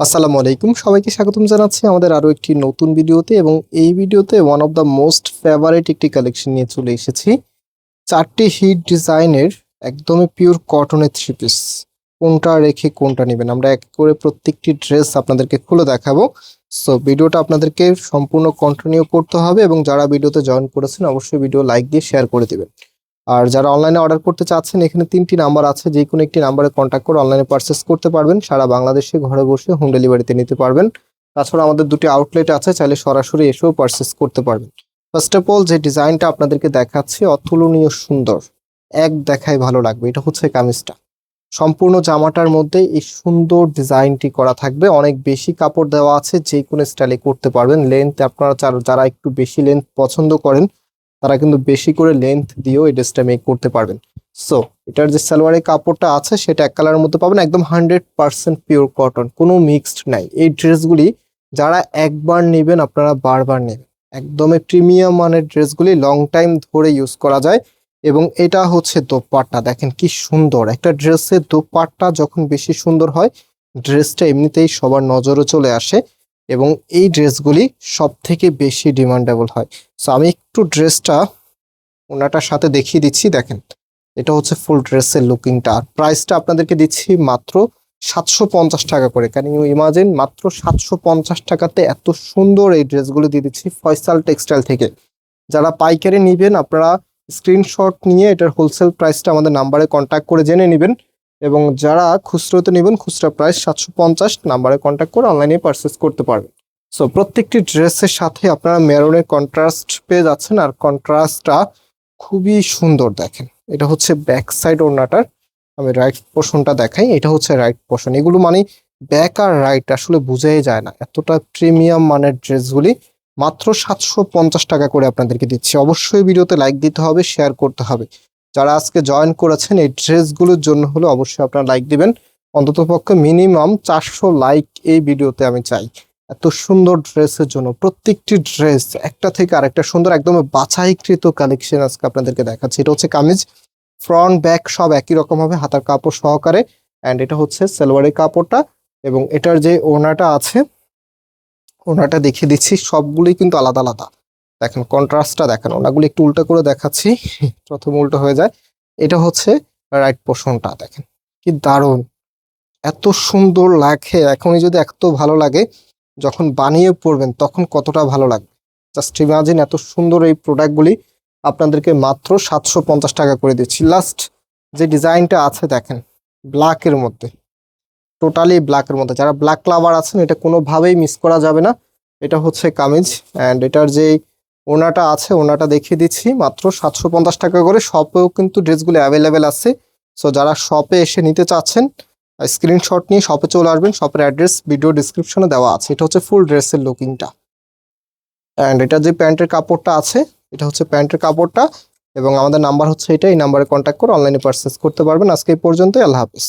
আসসালামু আলাইকুম। সবাইকে স্বাগতম জানাচ্ছি আমাদের আরও একটি নতুন ভিডিওতে এবং এই ভিডিওতে one of the most favourite একটি কালেকশন নিয়ে চলে এসেছি। চারটি হিট ডিজাইনের একদমই পিওর কটনের থ্রি পিস কোনটা রেখে কোনটা নেবেন? আমরা এক করে প্রত্যেকটি ড্রেস আপনাদেরকে খুলে দেখাবো। সো ভিডিওটা আপনাদেরকে সম্পূর্ণ কন্টিনিউ করতে হবে এবং যারা ভিডিওতে জয়েন করেছেন, অবশ্যই ভিডিও লাইক দিয়ে শেয়ার করে দিবেন। আর যারা অনলাইনে অর্ডার করতে চাচ্ছেন, এখানে তিনটি নাম্বার আছে। যে কোনো একটি নাম্বারে কন্ট্যাক্ট করে অনলাইনে পারচেস করতে পারবেন। সারা বাংলাদেশে ঘরে বসে হোম ডেলিভারিতে নিতে পারবেন। তাছাড়া আমাদের দুটি আউটলেট আছে, চাইলে সরাসরি এসেও পারচেস করতে পারবেন। ফার্স্ট অফ অল যে ডিজাইনটা আপনাদেরকে দেখাচ্ছি, অতুলনীয় সুন্দর। এক দেখায় ভালো লাগবে। এটা হচ্ছে কামিজটা। সম্পূর্ণ জামাটার মধ্যে এই সুন্দর ডিজাইনটি করা থাকবে। অনেক বেশি কাপড় দেওয়া আছে, যে কোনো স্টাইলে করতে পারবেন। লেন্থ আপনারা যারা- একটু বেশি লেন্থ পছন্দ করেন তারা কিন্তু বেশি করে লেন্থ দিয়েও এই ড্রেসটা মেক করতে পারবেন। সো এটার যে সালোয়ারের কাপড়টা আছে, সেটা এক কালারের মধ্যে পাবেন। একদম হান্ড্রেড পার্সেন্ট পিওর কটন কোনো মিক্সড নাই। এই ড্রেসগুলি যারা একবার নেবেন, আপনারা বারবার নেবেন। একদমই প্রিমিয়াম মানের ড্রেসগুলি লং টাইম ধরে ইউজ করা যায়। এবং এটা হচ্ছে দোপাট্টা। দেখেন কি সুন্দর। একটা ড্রেসের দোপাট্টা যখন বেশি সুন্দর হয় ড্রেসটা এমনিতেই সবার নজরে চলে আসে। এবং এই ড্রেসগুলি সব থেকে বেশি ডিমান্ডেবল হয়। সো আমি একটু ড্রেসটা ওনাটার সাথে দেখিয়ে দিচ্ছি, দেখেন। এটা হচ্ছে ফুল ড্রেসের লুকিংটা। আর প্রাইসটা আপনাদেরকে দিচ্ছি মাত্র সাতশো পঞ্চাশ টাকা করে। ক্যান ইউ ইমাজিন মাত্র সাতশো পঞ্চাশ টাকাতে এত সুন্দর এই ড্রেসগুলো দিয়ে দিচ্ছি ফয়সাল টেক্সটাইল থেকে। যারা পাইকারি নেবেন, আপনারা স্ক্রিনশট নিয়ে এটার হোলসেল প্রাইসটা আমাদের নাম্বারে কন্ট্যাক্ট করে জেনে নেবেন। এবং যারা খুচরোতে নেবেন, খুচরা প্রাইস সাতশো পঞ্চাশ নাম্বারে কন্ট্যাক্ট করে অনলাইনে পারচেস করতে পারবেন। সো প্রত্যেকটি ড্রেসের সাথে আপনারা মেরুনের কন্ট্রাস্ট পেয়ে যাচ্ছেন আর কন্ট্রাস্টটা খুবই সুন্দর দেখেন। এটা হচ্ছে ব্যাক সাইড ওড়নাটার, আমি রাইট পোর্শনটা দেখাই, এটা হচ্ছে রাইট পোর্শন এগুলো মানে ব্যাক আর রাইট আসলে বুঝাই যায় না। এতটা প্রিমিয়াম মানের ড্রেসগুলি মাত্র সাতশো পঞ্চাশ টাকা করে আপনাদেরকে দিচ্ছি। অবশ্যই ভিডিওতে লাইক দিতে হবে শেয়ার করতে হবে। যারা আজকে জয়েন করেছেন, এই ড্রেসগুলোর জন্য হলে অবশ্যই আপনারা লাইক দিবেন। অন্তত পক্ষে মিনিমাম চারশো লাইক এই ভিডিওতে আমি চাই। এত সুন্দর ড্রেসের জন্য, প্রত্যেকটি ড্রেস একটা থেকে আরেকটা সুন্দর, একদম বাছাইকৃত কালেকশন আজকে আপনাদেরকে দেখাচ্ছি। এটা হচ্ছে কামিজ ফ্রন্ট ব্যাক সব একই রকম হবে, হাতার কাপড় সহকারে। অ্যান্ড এটা হচ্ছে সালোয়ারের কাপড়টা এবং এটার যে ওনাটা আছে ওনাটা দেখিয়ে দিচ্ছি, সবগুলোই কিন্তু আলাদা আলাদা। দেখেন কন্ট্রাস্টটা দেখেন, ওনাগুলি একটু উল্টো করে দেখাচ্ছি, প্রথম উল্টো হয়ে যায়। এটা হচ্ছে রাইট পোর্শনটা দেখেন, কি দারুণ। এত সুন্দর লাগে, এখনই যদি এত ভালো লাগে, যখন বানিয়ে পড়বেন, তখন কতটা ভালো লাগবে। জাস্ট ইমাজিন এত সুন্দর এই প্রোডাক্টগুলি আপনাদেরকে মাত্র সাতশো পঞ্চাশ টাকা করে দিচ্ছি। লাস্ট যে ডিজাইনটা আছে, দেখেন ব্ল্যাকের মধ্যে টোটালি ব্ল্যাকের মধ্যে। যারা ব্ল্যাক লাভার আছেন, এটা কোনোভাবেই মিস করা যাবে না। এটা হচ্ছে কামিজ অ্যান্ড এটার যে ওনাটা আছে, ওনাটা দেখিয়ে দিচ্ছি। মাত্র সাতশো পঞ্চাশ টাকা করে শপেও কিন্তু ড্রেসগুলো অ্যাভেলেবেল আছে। সো যারা শপে এসে নিতে চাচ্ছেন স্ক্রিনশট নিয়ে শপে চলে আসবেন। শপের অ্যাড্রেস ভিডিও ডিসক্রিপশনে দেওয়া আছে। এটা হচ্ছে ফুল ড্রেসের লুকিংটা অ্যান্ড এটা যে প্যান্টের কাপড়টা আছে, এটা হচ্ছে প্যান্টের কাপড়টা। এবং আমাদের নাম্বার হচ্ছে এটা, এই নাম্বারে কন্ট্যাক্ট করে অনলাইনে পারচেস করতে পারবেন। আজকে এই পর্যন্তই, আল্লাহ হাফিজ।